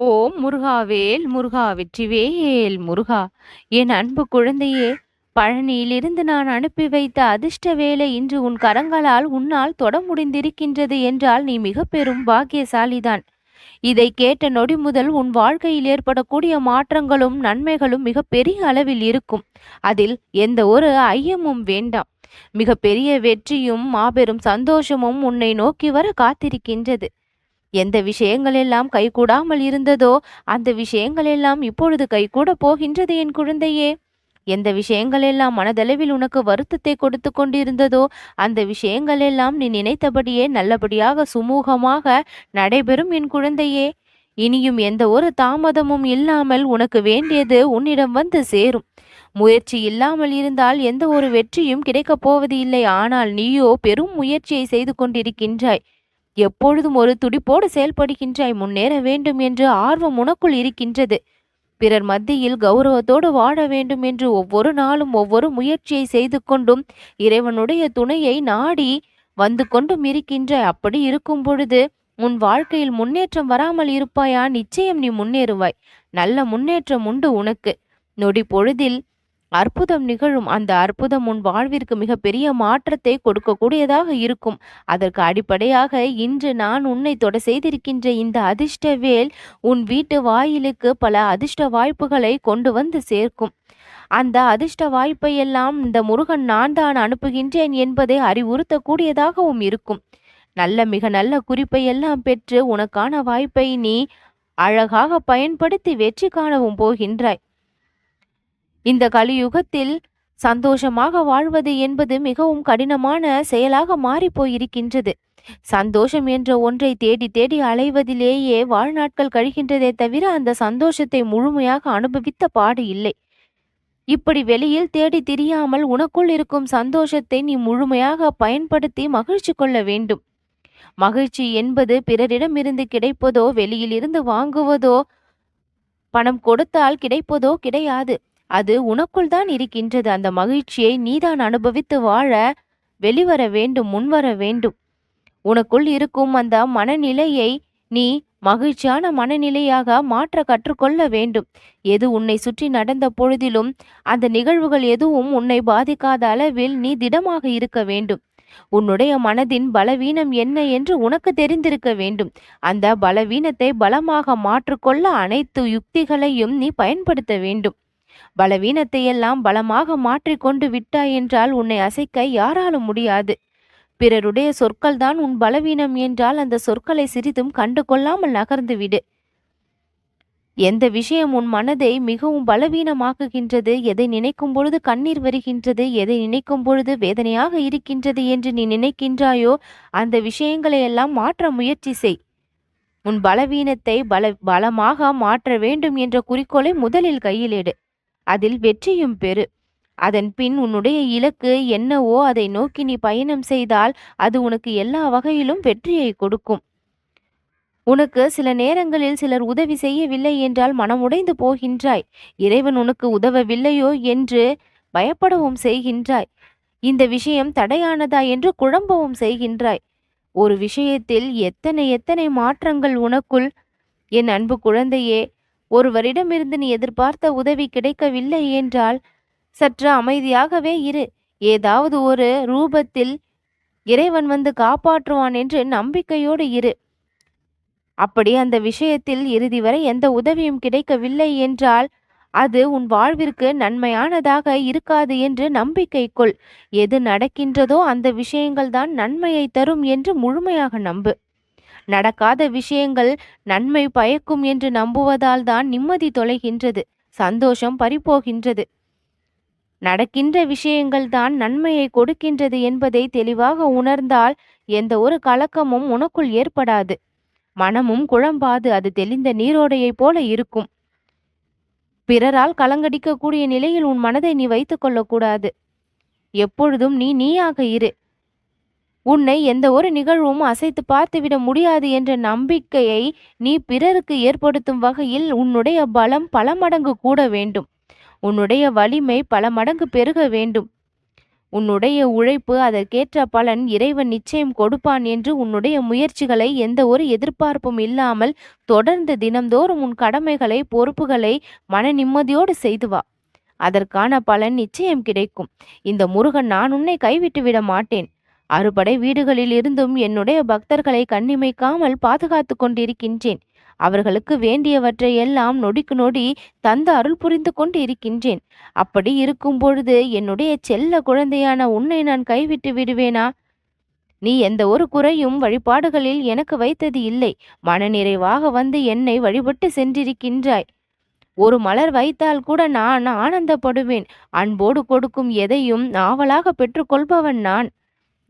ஓம் முருகாவேல் முருகா வெற்றிவேல் முருகா. என் அன்பு குழந்தையே பழனியிலிருந்து நான் அனுப்பி வைத்த அதிர்ஷ்ட வேலை இன்று உன் கரங்களால் உன்னால் தொட முடிந்திருக்கின்றது என்றால் நீ மிக பெரும் பாக்கியசாலிதான். இதை கேட்ட நொடி முதல் உன் வாழ்க்கையில் ஏற்படக்கூடிய மாற்றங்களும் நன்மைகளும் மிக பெரிய அளவில் இருக்கும். அதில் எந்த ஒரு ஐயமும் வேண்டாம். மிக பெரிய வெற்றியும் மாபெரும் சந்தோஷமும் உன்னை நோக்கி வர காத்திருக்கின்றது. எந்த விஷயங்களெல்லாம் கைகூடாமல் இருந்ததோ அந்த விஷயங்களெல்லாம் இப்பொழுது கைகூட போகின்றது என் குழந்தையே. எந்த விஷயங்களெல்லாம் மனதளவில் உனக்கு வருத்தத்தை கொடுத்து கொண்டிருந்ததோ அந்த விஷயங்களெல்லாம் நீ நினைத்தபடியே நல்லபடியாக சுமூகமாக நடைபெறும் என் குழந்தையே. இனியும் எந்த ஒரு தாமதமும் இல்லாமல் உனக்கு வேண்டியது உன்னிடம் வந்து சேரும். முயற்சி இல்லாமல் இருந்தால் எந்த ஒரு வெற்றியும் கிடைக்கப் போவது இல்லை ஆனால் நீயோ பெரும் முயற்சியை செய்து கொண்டிருக்கின்றாய். எப்பொழுதும் ஒரு துடிப்போடு செயல்படுகின்றாய் முன்னேற வேண்டும் என்று ஆர்வம் உனக்குள் இருக்கின்றது. பிறர் மத்தியில் கௌரவத்தோடு வாழ வேண்டும் என்று ஒவ்வொரு நாளும் ஒவ்வொரு முயற்சியை செய்து கொண்டும் இறைவனுடைய துணையை நாடி வந்து கொண்டும் இருக்கின்றாய். அப்படி இருக்கும் பொழுது உன் வாழ்க்கையில் முன்னேற்றம் வராமல் இருப்பாயா? நிச்சயம் நீ முன்னேறுவாய். நல்ல முன்னேற்றம் உண்டு உனக்கு. நொடி பொழுதில் அற்புதம் நிகழும். அந்த அற்புதம் உன் வாழ்விற்கு மிகப்பெரிய மாற்றத்தை கொடுக்கக்கூடியதாக இருக்கும். அதற்கு அடிப்படையாக இன்று நான் உன்னை தொட செய்திருக்கின்ற இந்த அதிர்ஷ்ட வேல் உன் வீட்டு வாயிலுக்கு பல அதிர்ஷ்ட வாய்ப்புகளை கொண்டு வந்து சேர்க்கும். அந்த அதிர்ஷ்ட வாய்ப்பையெல்லாம் இந்த முருகன் நான் தான் அனுப்புகின்றேன் என்பதை அறிவுறுத்தக்கூடியதாகவும் இருக்கும். நல்ல மிக நல்ல குறிப்பை எல்லாம் பெற்று உனக்கான வாய்ப்பை நீ அழகாக பயன்படுத்தி வெற்றி காணவும் போகின்றாய். இந்த கலியுகத்தில் சந்தோஷமாக வாழ்வது என்பது மிகவும் கடினமான செயலாக மாறிப்போயிருக்கின்றது. சந்தோஷம் என்ற ஒன்றை தேடி தேடி அலைவதிலேயே வாழ்நாட்கள் கழிகின்றதே தவிர அந்த சந்தோஷத்தை முழுமையாக அனுபவித்த பாடு இல்லை. இப்படி வெளியில் தேடி திரியாமல் உனக்குள் இருக்கும் சந்தோஷத்தை நீ முழுமையாக பயன்படுத்தி மகிழ்ச்சி கொள்ள வேண்டும். மகிழ்ச்சி என்பது பிறரிடமிருந்து கிடைப்பதோ வெளியில் இருந்து வாங்குவதோ பணம் கொடுத்தால் கிடைப்பதோ கிடையாது. அது உனக்குள் தான் இருக்கின்றது. அந்த மகிழ்ச்சியை நீதான் அனுபவித்து வாழ வெளிவர வேண்டும் முன்வர வேண்டும். உனக்குள் இருக்கும் அந்த மனநிலையை நீ மகிழ்ச்சியான மனநிலையாக மாற்ற கற்றுக்கொள்ள வேண்டும். எது உன்னை சுற்றி நடந்த பொழுதிலும் அந்த நிகழ்வுகள் எதுவும் உன்னை பாதிக்காத அளவில் நீ திடமாக இருக்க வேண்டும். உன்னுடைய மனதின் பலவீனம் என்ன என்று உனக்கு தெரிந்திருக்க வேண்டும். அந்த பலவீனத்தை பலமாக மாற்றிக்கொள்ள அனைத்து யுக்திகளையும் நீ பயன்படுத்த வேண்டும். பலவீனத்தை எல்லாம் பலமாக மாற்றிக்கொண்டு விட்டாய் என்றால் உன்னை அசைக்க யாராலும் முடியாது. பிறருடைய சொற்கள் தான் உன் பலவீனம் என்றால் அந்த சொற்களை சிறிதும் கண்டு கொள்ளாமல் நகர்ந்து விடு. எந்த விஷயம் உன் மனதை மிகவும் பலவீனமாக்குகின்றது எதை நினைக்கும் பொழுது கண்ணீர் வருகின்றது எதை நினைக்கும் பொழுது வேதனையாக இருக்கின்றது என்று நீ நினைக்கின்றாயோ அந்த விஷயங்களை எல்லாம் மாற்ற முயற்சி செய். உன் பலவீனத்தை பல பலமாக மாற்ற வேண்டும் என்ற குறிக்கோளை முதலில் கையிலேடு அதில் வெற்றியும் பெறு. அதன் பின் உன்னுடைய இலக்கு என்னவோ அதை நோக்கி நீ பயணம் செய்தால் அது உனக்கு எல்லா வகையிலும் வெற்றியை கொடுக்கும். உனக்கு சில நேரங்களில் சிலர் உதவி செய்யவில்லை என்றால் மனமுடைந்து போகின்றாய். இறைவன் உனக்கு உதவவில்லையோ என்று பயப்படவும் செய்கின்றாய். இந்த விஷயம் தடையானதா என்று குழம்பவும் செய்கின்றாய். ஒரு விஷயத்தில் எத்தனை எத்தனை மாற்றங்கள் உனக்குள். என் அன்பு குழந்தையே ஒருவரிடமிருந்து நீ எதிர்பார்த்த உதவி கிடைக்கவில்லை என்றால் சற்று அமைதியாகவே இரு. ஏதாவது ஒரு ரூபத்தில் இறைவன் வந்து காப்பாற்றுவான் என்று நம்பிக்கையோடு இரு. அப்படி அந்த விஷயத்தில் இறுதி வரை எந்த உதவியும் கிடைக்கவில்லை என்றால் அது உன் வாழ்விற்கு நன்மையானதாக இருக்காது என்று நம்பிக்கை கொள் எது நடக்கின்றதோ அந்த விஷயங்கள் தான் நன்மையை தரும் என்று முழுமையாக நம்பு. நடக்காத விஷயங்கள் நன்மை பயக்கும் என்று நம்புவதால் தான் நிம்மதி தொலைகின்றது சந்தோஷம் பறிப்போகின்றது நடக்கின்ற விஷயங்கள் தான் நன்மையை கொடுக்கின்றது என்பதை தெளிவாக உணர்ந்தால் எந்த ஒரு கலக்கமும் உனக்குள் ஏற்படாது. மனமும் குழம்பாது அது தெளிந்த நீரோடையைப் போல இருக்கும். பிறரால் கலங்கடிக்கக்கூடிய நிலையில் உன் மனதை நீ வைத்துக் கொள்ளக்கூடாது. எப்பொழுதும் நீ நீயாக இரு. உன்னை எந்த ஒரு நிகழ்வும் அசைத்து பார்த்துவிட முடியாது என்ற நம்பிக்கையை நீ பிறருக்கு ஏற்படுத்தும் வகையில் உன்னுடைய பலம் பல மடங்கு கூட வேண்டும். உன்னுடைய வலிமை பல மடங்கு பெருக வேண்டும். உன்னுடைய உழைப்பு அதற்கேற்ற பலன் இறைவன் நிச்சயம் கொடுப்பான் என்று உன்னுடைய முயற்சிகளை எந்த ஒரு எதிர்பார்ப்பும் இல்லாமல் தொடர்ந்து தினம்தோறும் உன் கடமைகளை பொறுப்புகளை மன நிம்மதியோடு செய்து வா. அதற்கான பலன் நிச்சயம் கிடைக்கும். இந்த முருகன் நான் உன்னை கைவிட்டு விட மாட்டேன். அறுபடை வீடுகளில் இருந்தும் என்னுடைய பக்தர்களை கண்ணிமைக்காமல் பாதுகாத்து கொண்டிருக்கின்றேன். அவர்களுக்கு வேண்டியவற்றை எல்லாம் நொடிக்கு நொடி தந்த அருள் புரிந்து கொண்டு இருக்கின்றேன் அப்படி இருக்கும் பொழுது என்னுடைய செல்ல குழந்தையான உன்னை நான் கைவிட்டு விடுவேனா? நீ எந்த ஒரு குறையும் வழிபாடுகளில் எனக்கு வைத்தது இல்லை. மனநிறைவாக வந்து என்னை வழிபட்டு சென்றிருக்கின்றாய். ஒரு மலர் வைத்தால் கூட நான் ஆனந்தப்படுவேன். அன்போடு கொடுக்கும் எதையும் ஆவலாக பெற்றுக்கொள்பவன் நான்.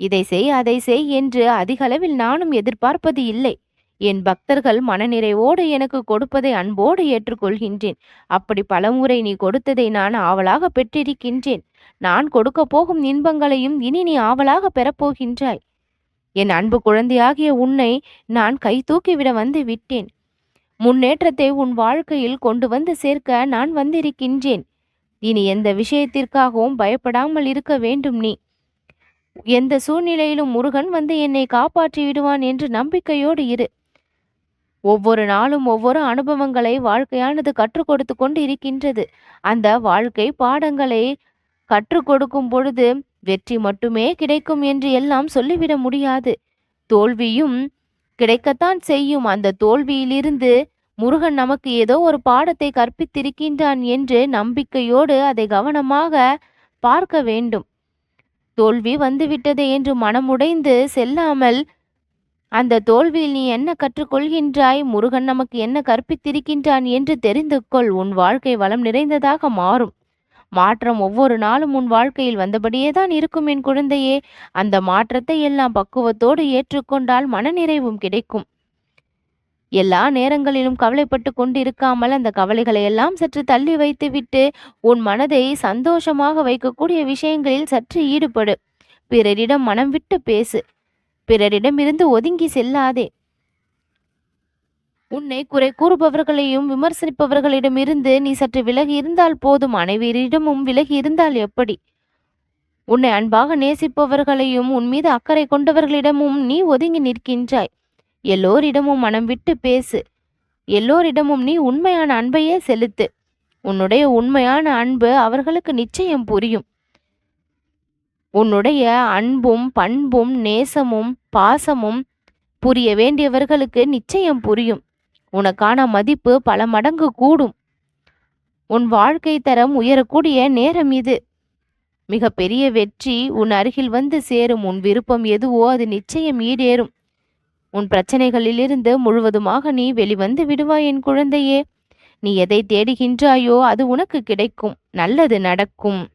இதை செய் அதை செய் என்று அதிகளவில் நானும் எதிர்பார்ப்பது இல்லை. என் பக்தர்கள் மனநிறைவோடு எனக்கு கொடுப்பதை அன்போடு ஏற்றுக்கொள்கின்றேன். அப்படி பலமுறை நீ கொடுத்ததை நான் ஆவலாக பெற்றிருக்கின்றேன். நான் கொடுக்க போகும் இன்பங்களையும் இனி நீ ஆவலாக பெறப்போகின்றாய். என் அன்பு குழந்தையாகிய உன்னை நான் கை தூக்கிவிட வந்து விட்டேன். முன்னேற்றத்தை உன் வாழ்க்கையில் கொண்டு வந்து சேர்க்க நான் வந்திருக்கின்றேன். இனி எந்த விஷயத்திற்காகவும் பயப்படாமல் இருக்க வேண்டும் நீ. எந்த சூழ்நிலையிலும் முருகன் வந்து என்னை காப்பாற்றி விடுவான் என்று நம்பிக்கையோடு இரு. ஒவ்வொரு நாளும் ஒவ்வொரு அனுபவங்களை வாழ்க்கையானது கற்றுக் கொடுத்து கொண்டு இருக்கின்றது. அந்த வாழ்க்கை பாடங்களை கற்றுக் கொடுக்கும் பொழுது வெற்றி மட்டுமே கிடைக்கும் என்று எல்லாம் சொல்லிவிட முடியாது. தோல்வியும் கிடைக்கத்தான் செய்யும். அந்த தோல்வியிலிருந்து முருகன் நமக்கு ஏதோ ஒரு பாடத்தை கற்பித்திருக்கின்றான் என்று நம்பிக்கையோடு அதை கவனமாக பார்க்க வேண்டும். தோல்வி வந்துவிட்டதே என்று மனமுடைந்து செல்லாமல் அந்த தோல்வியில் நீ என்ன கற்றுக்கொள்கின்றாய்? முருகன் நமக்கு என்ன கற்பித்திருக்கின்றான் என்று தெரிந்து கொள். உன் வாழ்க்கை வளம் நிறைந்ததாக மாறும். மாற்றம் ஒவ்வொரு நாளும் உன் வாழ்க்கையில் வந்தபடியே தான் இருக்கும் என் குழந்தையே. அந்த மாற்றத்தை எல்லாம் பக்குவத்தோடு ஏற்றுக்கொண்டால் மனநிறைவும் கிடைக்கும். எல்லா நேரங்களிலும் கவலைப்பட்டு கொண்டிருக்காமல் அந்த கவலைகளை எல்லாம் சற்று தள்ளி வைத்துவிட்டு உன் மனதை சந்தோஷமாக வைக்கக்கூடிய விஷயங்களில் சற்று ஈடுபடு. பிறரிடம் மனம் விட்டு பேசு. பிறரிடமிருந்து ஒதுங்கி செல்லாதே. உன்னை குறை கூறுபவர்களையும் விமர்சிப்பவர்களிடமிருந்து நீ சற்று விலகி இருந்தால் போதும். அனைவரிடமும் விலகி இருந்தால் எப்படி? உன்னை அன்பாக நேசிப்பவர்களையும் உன் மீது அக்கறை கொண்டவர்களிடமும் நீ ஒதுங்கி நிற்கின்றாய். எல்லோரிடமும் மனம் விட்டு பேசு. எல்லோரிடமும் நீ உண்மையான அன்பையே செலுத்து. உன்னுடைய உண்மையான அன்பு அவர்களுக்கு நிச்சயம் புரியும். உன்னுடைய அன்பும் பண்பும் நேசமும் பாசமும் புரிய வேண்டியவர்களுக்கு நிச்சயம் புரியும். உனக்கான மதிப்பு பல மடங்கு கூடும். உன் வாழ்க்கை தரம் உயரக்கூடிய நேரம் இது. மிகப்பெரிய வெற்றி உன் அருகில் வந்து சேரும். உன் விருப்பம் எதுவோ அது நிச்சயம் ஈடேறும். உன் பிரச்சனைகளிலிருந்து முழுவதுமாக நீ வெளிவந்து விடுவாய் என் குழந்தையே. நீ எதை தேடுகின்றாயோ அது உனக்கு கிடைக்கும். நல்லது நடக்கும்.